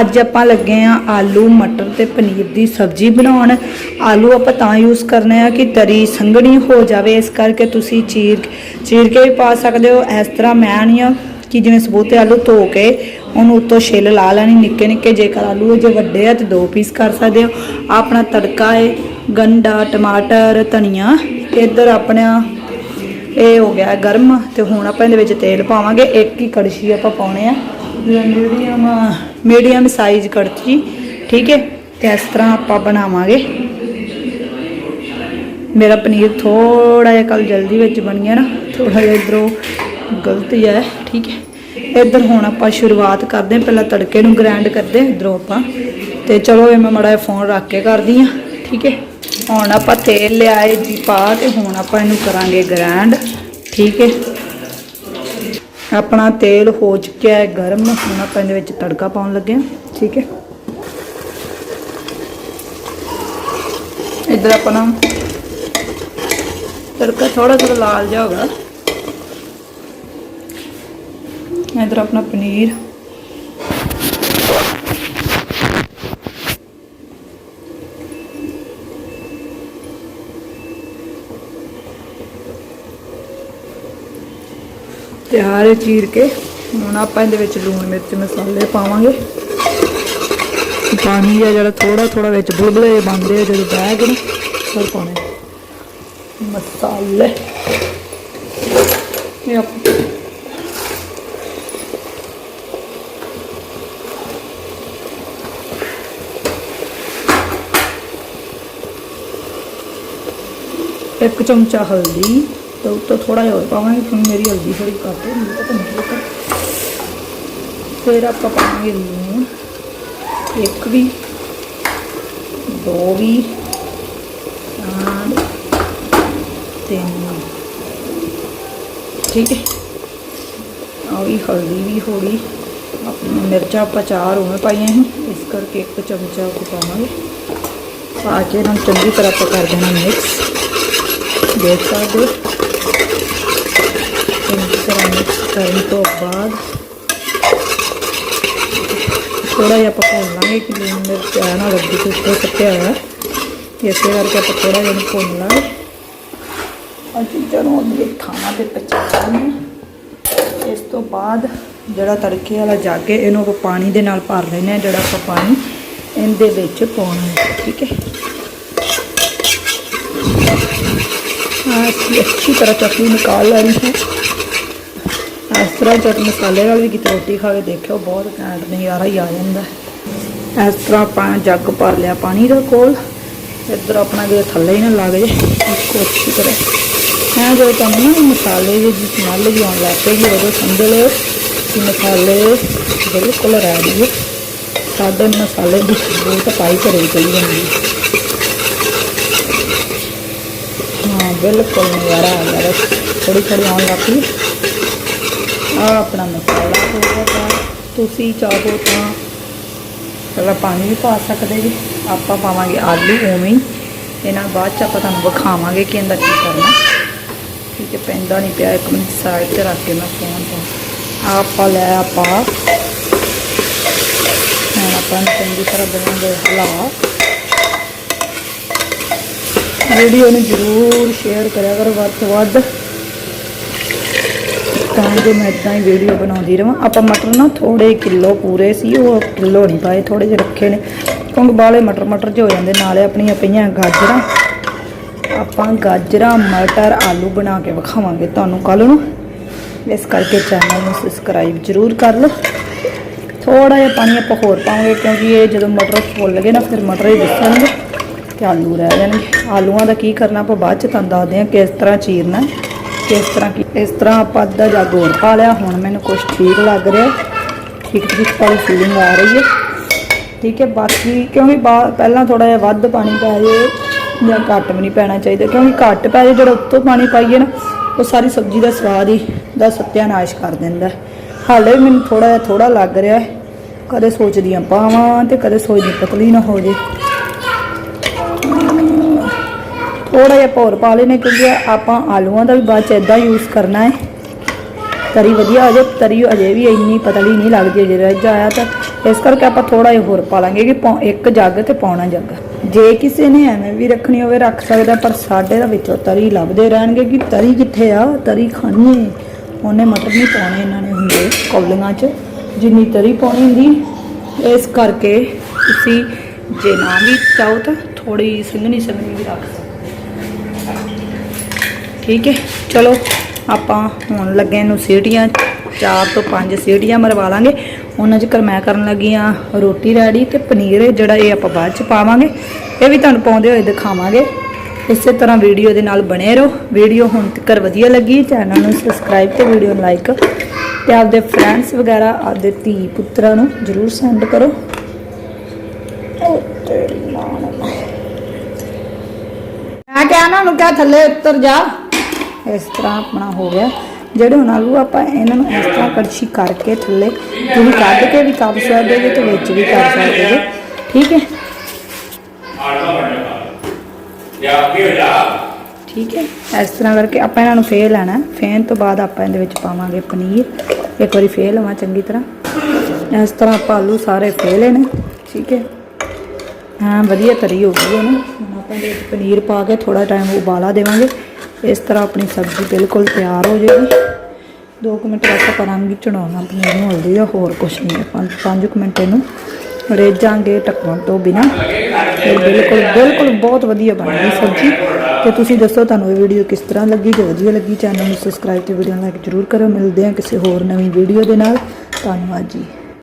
ਅੱਜ ਆਪਾਂ ਲੱਗੇ ਆ ਆਲੂ, ਮਟਰ ਤੇ ਪਨੀਰ ਦੀ ਸਬਜ਼ੀ ਬਣਾਉਣ। ਆਲੂ ਆਪਾਂ ਤਾਂ ਯੂਜ਼ ਕਰਨੇ ਆ ਕਿ ਤਰੀ ਸੰਘਣੀ ਹੋ ਜਾਵੇ, ਇਸ ਕਰਕੇ ਤੁਸੀਂ ਚੀਰ ਚੀਰ ਕੇ ਵੀ ਪਾ ਸਕਦੇ ਹੋ। ਇਸ ਤਰ੍ਹਾਂ ਮੈਂ ਨਹੀਂ ਆ ਕਿ ਜਿਵੇਂ ਸਬੂਤੇ ਆਲੂ ਧੋ ਕੇ ਉਹਨੂੰ ਉੱਤੋਂ ਛਿੱਲ ਲਾ ਲੈਣੀ ਨਿੱਕੇ ਨਿੱਕੇ। ਜੇਕਰ ਆਲੂ ਜੇ ਵੱਡੇ ਆ ਤੇ ਦੋ ਪੀਸ ਕਰ ਸਕਦੇ ਹੋ। ਆਪਣਾ ਤੜਕਾ ਹੈ ਗੰਡਾ, ਟਮਾਟਰ, ਧਨੀਆ ਤੇ ਇੱਧਰ ਆਪਣਾ ਇਹ ਹੋ ਗਿਆ ਗਰਮ। ਤੇ ਹੁਣ ਆਪਾਂ ਇਹਦੇ ਵਿੱਚ ਤੇਲ ਪਾਵਾਂਗੇ। ਇੱਕ ਹੀ ਕੜਛੀ ਆਪਾਂ ਪਾਉਣੇ ਆ। ਮੀਡੀਅਮ ਮੀਡੀਅਮ ਸਾਈਜ਼ ਕੜਛੀ, ਠੀਕ ਹੈ? ਤੇ ਇਸ ਤਰ੍ਹਾਂ ਆਪਾਂ ਬਣਾਵਾਂਗੇ। ਮੇਰਾ ਪਨੀਰ ਥੋੜਾ ਜਿਹਾ ਕੱਲ ਜਲਦੀ ਵਿੱਚ ਬਣ ਗਿਆ ਨਾ ਥੋੜਾ ਜਿਹਾ ਇਧਰੋਂ ਗਲਤ ਹੀ ਹੈ, ਠੀਕ ਹੈ? ਇੱਧਰ ਹੁਣ ਆਪਾਂ ਸ਼ੁਰੂਆਤ ਕਰਦੇ ਹਾਂ, ਪਹਿਲਾਂ ਤੜਕੇ ਨੂੰ ਗ੍ਰਾਈਂਡ ਕਰਦੇ ਹਾਂ ਇਧਰੋਂ ਆਪਾਂ। ਤੇ ਚਲੋ ਇਹ ਮੈਂ ਮੜਾ ਫੋਨ ਰੱਖ ਕੇ ਕਰਦੀ ਆ ਠੀਕ ਹੈ? ਹੁਣ ਆਪਾਂ ਤੇਲ ਲਿਆਏ ਜੀ ਪਾ ਤੇ ਹੁਣ ਆਪਾਂ ਇਹਨੂੰ ਕਰਾਂਗੇ ਗ੍ਰਾਈਂਡ ਠੀਕ ਹੈ? ਆਪਣਾ ਤੇਲ ਹੋ ਚੁੱਕਿਆ ਹੈ ਗਰਮ। ਹੁਣ ਆਪਾਂ ਇਹਦੇ ਵਿੱਚ ਤੜਕਾ ਪਾਉਣ ਲੱਗੇ ਹਾਂ, ਠੀਕ ਹੈ। ਇਧਰ ਆਪਣਾ ਤੜਕਾ ਥੋੜਾ ਥੋੜਾ ਲਾਲ ਜਿਹਾ ਹੋਗਾ ਇਧਰ ਆਪਣਾ ਪਨੀਰ। ਤਿਆਰ ਹੈ ਚੀਰ ਕੇ। ਹੁਣ ਆਪਾਂ ਇਹਦੇ ਵਿੱਚ ਲੂਣ, ਮਿਰਚ, ਮਸਾਲੇ ਪਾਵਾਂਗੇ। ਪਾਣੀ ਆ ਜਿਹੜਾ ਥੋੜਾ ਥੋੜਾ ਵਿੱਚ ਬੁਲਬੁਲੇ ਜਿਹੇ ਬਣਦੇ ਆ, ਜਦੋਂ ਬਹਿ ਨਾ ਫਿਰ ਪਾਉਣੇ ਮਸਾਲੇ। ਇਹ ਆਪ- ਇੱਕ ਚਮਚਾ ਹਲਦੀ। ਤੇ ਉੱਤੋਂ ਥੋੜਾ ਜਿਹਾ ਹੋਰ ਪਾਵਾਂਗੇ ਕਿਉਂਕਿ ਮੇਰੀ ਹਲਦੀ ਥੋੜੀ ਘੱਟ ਹੈ ਮੈਨੂੰ ਪਤਾ ਨਹੀਂ ਲੱਗਦਾ ਫਿਰ ਆਪਾਂ ਪਾਵਾਂਗੇ ਲੂਣ ਇੱਕ ਵੀ ਦੋ ਵੀ ਚਾਰ ਤਿੰਨ ਠੀਕ ਹੈ ਆ ਵੀ ਹਲਦੀ ਵੀ ਹੋ ਗਈ ਆਪਣੀ ਮਿਰਚਾਂ ਆਪਾਂ ਚਾਰ ਉਵੇਂ ਪਾਈਆਂ ਸੀ ਇਸ ਕਰਕੇ ਇੱਕ ਚਮਚਾ ਉਹ ਪਾਵਾਂਗੇ ਪਾ ਕੇ ਇਹਨਾਂ ਨੂੰ ਚੰਗੀ ਤਰ੍ਹਾਂ ਆਪਾਂ ਕਰ ਚੰਗੀ ਤਰ੍ਹਾਂ ਮਿਕਸ ਕਰਨ ਤੋਂ ਬਾਅਦ ਥੋੜਾ ਜਿਹਾ ਆਪਾਂ ਭੁੰਨ ਲਾਂਗੇ ਕਿ ਲੂਣ ਮਿਰਚ ਆ ਨਾ ਲੱਗੇ ਤੇ ਉੱਤੇ ਸੱਟਿਆ ਹੋਇਆ। ਇਸੇ ਕਰਕੇ ਆਪਾਂ ਥੋੜਾ ਜਿਹਾ ਇਹਨੂੰ ਭੁੰਨ ਲਾਂਗੇ। ਆ ਚੀਜ਼ਾਂ ਅੱਗੇ ਥਾਵਾਂ ਤੇ ਪਚਾਉਣਾ ਇਸ ਤੋਂ ਬਾਅਦ ਜਿਹੜਾ ਤੜਕੇ ਵਾਲਾ ਜਾਗੇ, ਇਹਨੂੰ ਆਪਾਂ ਪਾਣੀ ਦੇ ਨਾਲ ਭਰ ਲੈਨੇ ਆ ਜਿਹੜਾ ਆਪਾਂ ਪਾਣੀ ਇਹਦੇ ਵਿੱਚ ਪਾਉਣਾ ਹੈ, ਠੀਕ ਹੈ। इसकी अच्छी तरह चटनी निकाल लेनी है ਇਸ ਤਰ੍ਹਾਂ ਚਟ ਮਸਾਲੇ ਨਾਲ ਵੀ ਕਿਤੇ ਰੋਟੀ ਖਾ ਕੇ ਦੇਖਿਓ ਬਹੁਤ ਘੈਂਟ ਨਜ਼ਾਰਾ ਹੀ ਆ ਜਾਂਦਾ ਹੈ ਇਸ ਤਰ੍ਹਾਂ ਆਪਾਂ ਜੱਗ ਭਰ ਲਿਆ ਪਾਣੀ ਦਾ ਕੋਲ ਇੱਧਰ ਆਪਣਾ ਜੇ ਥੱਲੇ ਹੀ ਨਾ ਲੱਗ ਜੇ ਇਸਕੋ ਅੱਛੀ ਤਰ੍ਹਾਂ ਹੈ ਜੋ ਤੁਹਾਨੂੰ ਨਾ ਮਸਾਲੇ ਦੀ ਸਮੈਲ ਵੀ ਆਉਣ ਲੱਗ ਪਏਗੀ ਉਦੋਂ ਸਮਝ ਲਿਓ ਕਿ ਮਸਾਲੇ ਬਿਲਕੁਲ ਰੈਡੀ ਹੈ ਸਾਡੇ ਮਸਾਲੇ ਦੀ ਖੁਸ਼ਬੂ ਤਾਂ ਪਾਈ ਘਰੇ ਹੀ ਚਲੀ ਜਾਂਦੀ ਹੈ ਹਾਂ ਬਿਲਕੁਲ ਨਜ਼ਾਰਾ ਆ ਗਿਆ ਬਸ। ਥੋੜੀ ਥੋੜੀ ਆਉਣ ਲੱਗ ਪਈ ਆ ਆਪਣਾ ਮਸਾਲਾ ਹੋ ਗਿਆ ਤਿਆਰ। ਤੁਸੀਂ ਚਾਹੋ ਤਾਂ ਪਹਿਲਾਂ ਪਾਣੀ ਵੀ ਪਾ ਸਕਦੇ ਜੀ। ਆਪਾਂ ਪਾਵਾਂਗੇ ਆਲੂ ਉਵੇਂ ਹੀ। ਇਹਨਾਂ ਬਾਅਦ ਚ ਆਪਾਂ ਤੁਹਾਨੂੰ ਵਿਖਾਵਾਂਗੇ ਕਿ ਇਹਦਾ ਕੀ ਕਰਨਾ। ਠੀਕ ਹੈ, ਪੈਂਦਾ ਨਹੀਂ ਪਿਆ। ਇੱਕ ਮਿੰਟ ਸਾਈਡ ਤੇ ਰੱਖ ਕੇ ਮੈਂ ਫੋਨ ਤੋਂ। ਆਪਾਂ ਲੈ ਆਪਾਂ। ਆਪਾਂ ਨੂੰ ਚੰਗੀ ਤਰ੍ਹਾਂ ਬਣਾਉਂਦੇ ਹਲਾ ਵੀਡੀਓ ਨੂੰ ਜ਼ਰੂਰ ਸ਼ੇਅਰ ਕਰਿਆ ਕਰੋ ਵੱਧ ਤੋਂ ਵੱਧ। ਤਾਂ ਜੋ ਮੈਂ ਇਦਾਂ ਹੀ ਵੀਡੀਓ ਬਣਾਉਂਦੀ ਰਵਾਂ। ਆਪਾਂ ਮਟਰ ਨਾ ਥੋੜੇ ਕਿਲੋ ਪੂਰੇ ਸੀ, ਉਹ ਕਿਲੋ ਨਹੀਂ ਪਾਏ ਥੋੜੇ ਜਿਹੇ ਰੱਖੇ ਨੇ। ਕਿਉਂਕਿ ਬਾਲੇ ਮਟਰ ਮਟਰ ਜੇ ਹੋ ਜਾਂਦੇ, ਨਾਲੇ ਆਪਣੀਆਂ ਪਈਆਂ ਗਾਜਰਾਂ। ਆਪਾਂ ਗਾਜਰਾਂ, ਮਟਰ, ਆਲੂ ਬਣਾ ਕੇ ਵਿਖਾਵਾਂਗੇ ਤੁਹਾਨੂੰ ਕੱਲ ਨੂੰ। ਇਸ ਕਰਕੇ ਚੈਨਲ ਨੂੰ ਸਬਸਕ੍ਰਾਈਬ ਜ਼ਰੂਰ ਕਰ ਲਓ। ਥੋੜਾ ਜਿਹਾ ਪਾਣੀ ਆਪਾਂ ਹੋਰ ਪਾਵਾਂਗੇ, ਕਿਉਂਕਿ ਇਹ ਜਦੋਂ ਮਟਰ ਫੁੱਲ ਗਏ ਨਾ, ਫਿਰ ਮਟਰ ਹੀ ਦਿਸਣਗੇ। ਤੇ ਆਲੂ ਰਹਿ ਜਾਣਗੇ ਆਲੂਆਂ ਦਾ ਕੀ ਕਰਨਾ ਆਪਾਂ ਬਾਅਦ ਚ ਤੁਹਾਨੂੰ ਦੱਸਦੇ ਹਾਂ ਕਿਸ ਤਰ੍ਹਾਂ ਚੀਰਨਾ, ਕਿਸ ਤਰ੍ਹਾਂ ਕੀ ਇਸ ਤਰ੍ਹਾਂ ਆਪਾਂ ਅੱਧਾ ਜੱਗ ਹੋਰ ਪਾ ਲਿਆ। ਹੁਣ ਮੈਨੂੰ ਕੁਝ ਠੀਕ ਲੱਗ ਰਿਹਾ। ਠੀਕ ਠੀਕ ਵਾਲੀ ਫੀਲਿੰਗ ਆ ਰਹੀ ਹੈ। ਠੀਕ ਹੈ, ਬਾਕੀ ਕਿਉਂਕਿ ਬਾ- ਪਹਿਲਾਂ ਥੋੜਾ ਜਿਹਾ ਵੱਧ ਪਾਣੀ ਪੈ ਜੇ ਜਾਂ ਘੱਟ ਵੀ ਨਹੀਂ ਪੈਣਾ ਚਾਹੀਦਾ। ਕਿਉਂਕਿ ਘੱਟ ਪੈ ਜੇ, ਜਿਹੜਾ ਉੱਤੋਂ ਪਾਣੀ ਪਾਈਏ ਨਾ, ਉਹ ਸਾਰੀ ਸਬਜ਼ੀ ਦਾ ਸਵਾਦ ਹੀ, ਦਾ ਸਤਿਆਨਾਸ਼ ਕਰ ਦਿੰਦਾ ਹਾਲੇ ਵੀ ਮੈਨੂੰ ਥੋੜਾ ਜਿਹਾ ਥੋੜਾ ਲੱਗ ਰਿਹਾ ਕਦੇ ਸੋਚਦੀ ਆ ਪਾਵਾਂ ਤੇ ਕਦੇ ਸੋਚਦੀ ਪਤਲੀ ਨਾ ਹੋ ਜੇ। ਥੋੜਾ ਜਿਹਾ ਹੋਰ ਪਾ ਲੈਣੇ ਕਿਉਂਕਿ ਆਪਾਂ ਆਲੂਆਂ ਦਾ ਵੀ ਬਾਅਦ ਚ ਇਦਾਂ ਯੂਜ਼ ਕਰਨਾ ਹੈ। ਤਰੀ ਵਧੀਆ ਹੋ ਜਾਏ ਤਰੀ ਅਜੇ ਵੀ ਇੰਨੀ ਪਤਲੀ ਨਹੀਂ ਲੱਗਦੀ ਜੇ ਰਹਿ ਜਾਇਆ ਤਾਂ ਇਸ ਕਰਕੇ ਆਪਾਂ ਥੋੜਾ ਜਿਹਾ ਹੋਰ ਪਾ ਲਾਂਗੇ ਕਿ ਪੌ- ਇੱਕ ਜੱਗ ਤੇ ਪਾਉਣਾ ਜੱਗ। ਜੇ ਕਿਸੇ ਨੇ ਐਵੇਂ ਵੀ ਰੱਖਣੀ ਹੋਵੇ, ਰੱਖ ਸਕਦਾ, ਪਰ ਸਾਡੇ ਦਾ ਵਿੱਚੋਂ ਤਰੀ ਲੱਭਦੇ ਰਹਿਣਗੇ ਕਿ ਤਰੀ ਕਿੱਥੇ ਆ? ਤਰੀ ਖਾਣੀ ਹੈ। ਉਹਨੇ ਮਟਰ ਨਹੀਂ ਪਾਉਣੇ ਇਹਨਾਂ ਨੇ ਹੁੰਦੇ ਕੌਲੀਆਂ 'ਚ। ਜਿੰਨੀ ਤਰੀ ਪਾਉਣੀ ਹੁੰਦੀ, ਇਸ ਕਰਕੇ ਤੁਸੀਂ ਜੇ ਨਾ ਵੀ ਚਾਹੋ ਤਾਂ ਥੋੜੀ ਸਿੰਘਣੀ ਸਿੰਘਣੀ ਵੀ ਰੱਖ ਸਕਦੇ ਠੀਕ ਹੈ। ਚਲੋ, ਆਪਾਂ ਹੁਣ ਲੱਗੇ ਨੂੰ ਸੀਟੀਆਂ, ਚਾਰ ਤੋਂ ਪੰਜ ਸੀਟੀਆਂ ਮਰਵਾ ਲਾਂਗੇ। ਉਹਨਾਂ 'ਚ ਚਿਕਰ ਮੈਂ ਕਰਨ ਲੱਗੀ ਆ ਰੋਟੀ ਰੈਡੀ ਤੇ ਪਨੀਰ ਜਿਹੜਾ ਇਹ ਆਪਾਂ ਬਾਅਦ ਚ ਪਾਵਾਂਗੇ। ਇਹ ਵੀ ਤੁਹਾਨੂੰ ਪਾਉਂਦੇ ਹੋਏ ਦਿਖਾਵਾਂਗੇ। ਇਸੇ ਤਰ੍ਹਾਂ ਵੀਡੀਓ ਦੇ ਨਾਲ ਬਣੇ ਰਹੋ। ਵੀਡੀਓ ਹੁਣ ਤੱਕ ਵਧੀਆ ਲੱਗੀ, ਚੈਨਲ ਨੂੰ ਸਬਸਕ੍ਰਾਈਬ ਤੇ ਵੀਡੀਓ ਨੂੰ ਲਾਈਕ ਤੇ ਆਪਦੇ ਫਰੈਂਡਸ ਵਗੈਰਾ, ਆਪਦੇ ਧੀ ਪੁੱਤਰਾਂ ਨੂੰ ਜਰੂਰ ਸੈਂਡ ਕਰੋ। ਮੈਂ ਕਿਹਾ ਨਾ ਉਹਨੂੰ ਕਿਹਾ ਥੱਲੇ ਉੱਤਰ ਜਾ। ਇਸ ਤਰ੍ਹਾਂ ਆਪਣਾ ਹੋ ਗਿਆ। ਜਿਹੜੇ ਹੁਣ ਆਲੂ ਆਪਾਂ ਇਹਨਾਂ ਨੂੰ ਇਸ ਤਰ੍ਹਾਂ ਕੜਛੀ ਕਰਕੇ ਥੱਲੇ ਤੁਸੀਂ ਕੱਢ ਕੇ ਵੀ ਕਰ ਸਕਦੇ ਜੇ ਤੇ ਵਿੱਚ ਵੀ ਕਰ ਸਕਦੇ ਜੇ ਠੀਕ ਹੈ? ਠੀਕ ਹੈ? ਇਸ ਤਰ੍ਹਾਂ ਕਰਕੇ ਆਪਾਂ ਇਹਨਾਂ ਨੂੰ ਫੇਰ ਲੈਣਾ ਫੇਨ ਤੋਂ ਬਾਅਦ ਆਪਾਂ ਇਹਦੇ ਵਿੱਚ ਪਾਵਾਂਗੇ ਪਨੀਰ। ਇੱਕ ਵਾਰੀ ਫੇਰ ਲਵਾਂ ਚੰਗੀ ਤਰ੍ਹਾਂ। ਇਸ ਤਰ੍ਹਾਂ ਆਪਾਂ ਆਲੂ ਸਾਰੇ ਫੇਰ ਲੈਣੇ। ਠੀਕ ਹੈ? ਹਾਂ, ਵਧੀਆ ਤਰੀ ਹੋ ਗਈ ਹੈ ਨਾ। ਆਪਾਂ ਇਹਦੇ ਵਿੱਚ ਪਨੀਰ ਪਾ ਕੇ ਥੋੜਾ ਟਾਈਮ ਉਬਾਲਾ ਦੇਵਾਂਗੇ। ਇਸ ਤਰ੍ਹਾਂ ਆਪਣੀ ਸਬਜ਼ੀ ਬਿਲਕੁਲ ਤਿਆਰ ਹੋ ਜਾਏਗੀ। 2 ਮਿੰਟ ਵਾਸਤੇ ਕਰਾਂਗੇ ਚੜਾਉਣਾ ਪਨੀਰ ਨੂੰ, ਹਲਦੀ ਦਾ, ਹੋਰ ਕੁਝ ਨਹੀਂ। 5 ਮਿੰਟ ਇਹਨੂੰ ਰੇਜਾਂਗੇ ਢੱਕਣ ਤੋਂ ਬਿਨਾ। ਫਿਰ ਬਿਲਕੁਲ ਬਿਲਕੁਲ ਬਹੁਤ ਵਧੀਆ ਬਣ ਗਈ ਸਬਜ਼ੀ। ਤੇ ਤੁਸੀਂ ਦੱਸੋ ਤੁਹਾਨੂੰ ਇਹ ਵੀਡੀਓ ਕਿਸ ਤਰ੍ਹਾਂ ਲੱਗੀ? ਜੇ ਵਧੀਆ ਲੱਗੀ, ਚੈਨਲ ਨੂੰ ਸਬਸਕ੍ਰਾਈਬ ਤੇ ਵੀਡੀਓ ਲਾਈਕ ਜ਼ਰੂਰ ਕਰੋ ਮਿਲਦੇ ਹਾਂ ਕਿਸੇ ਹੋਰ ਨਵੀਂ ਵੀਡੀਓ ਦੇ ਨਾਲ। ਧੰਨਵਾਦ ਜੀ।